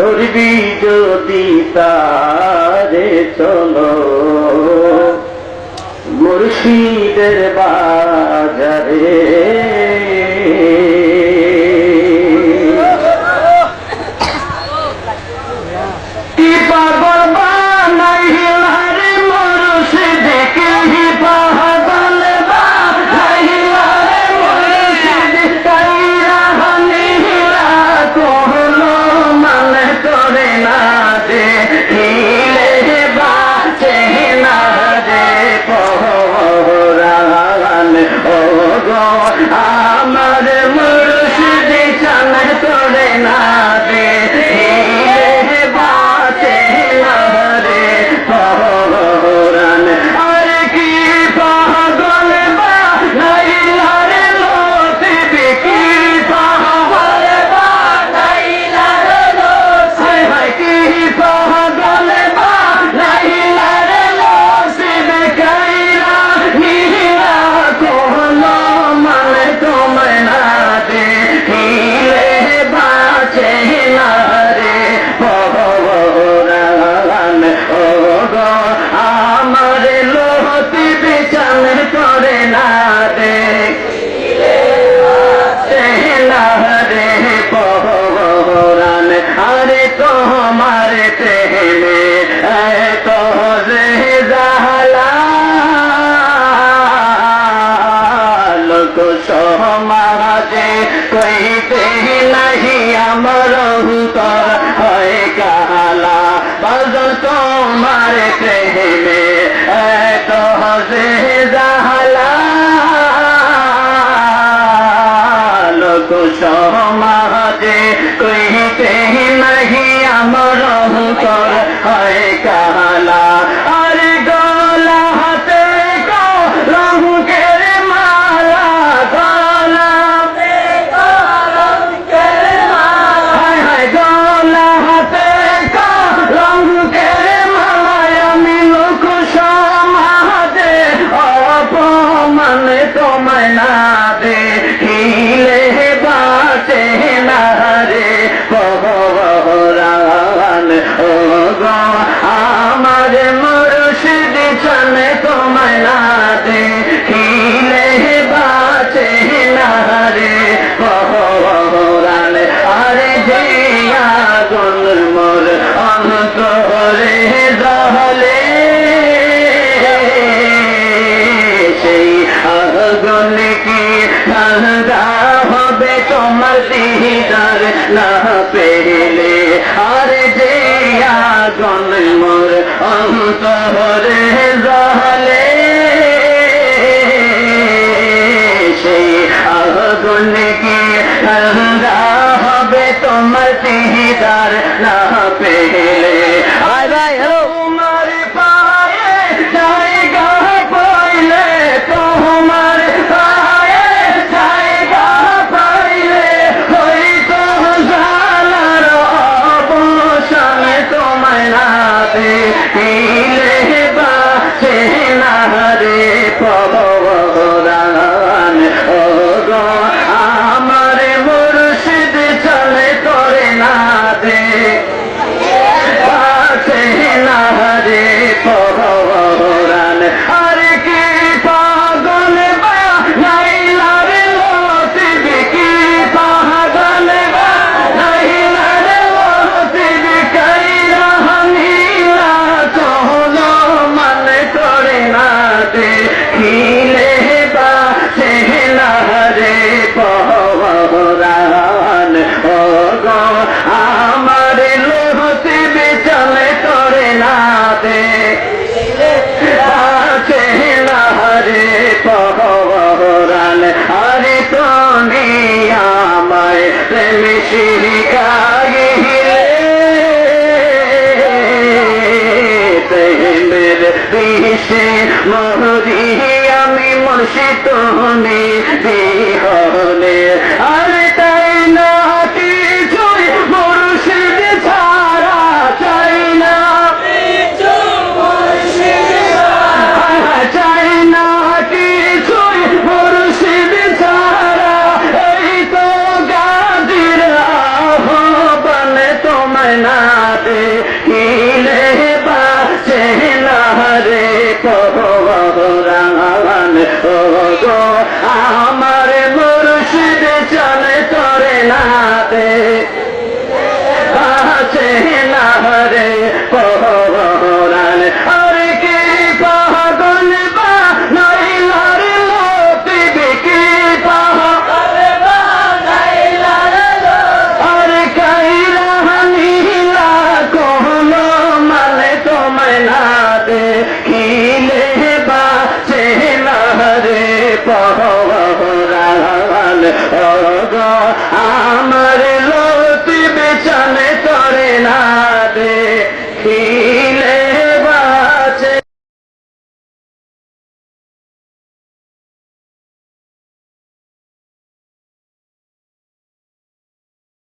ধরবি যদি তারে চলো। মুর্শিদের বা কুসুম মহাজে কইতে নাহি আমার অন্তর হয় কালা। বদল তোমার প্রেমে এত হজে में तो मना दे हीले बाचे नारे হরালে আরে মোর অন্তরে দহলে সেই আগুন কি হবে তোমার দিদার না পেলে? আর জিয়া গুন মোর অন্তরে জাহান সাথে হিলে বা সেহলারে পহরান। ও গো আমার লোহতে বেচলে করে না দে সেহলারে পহরান। আরে তুমি আমায় প্রেম শিখাই Krishna. মহরি আমি মর্ষিত হনে। ভগবান আমার লতি বেচানে করে না দেখি।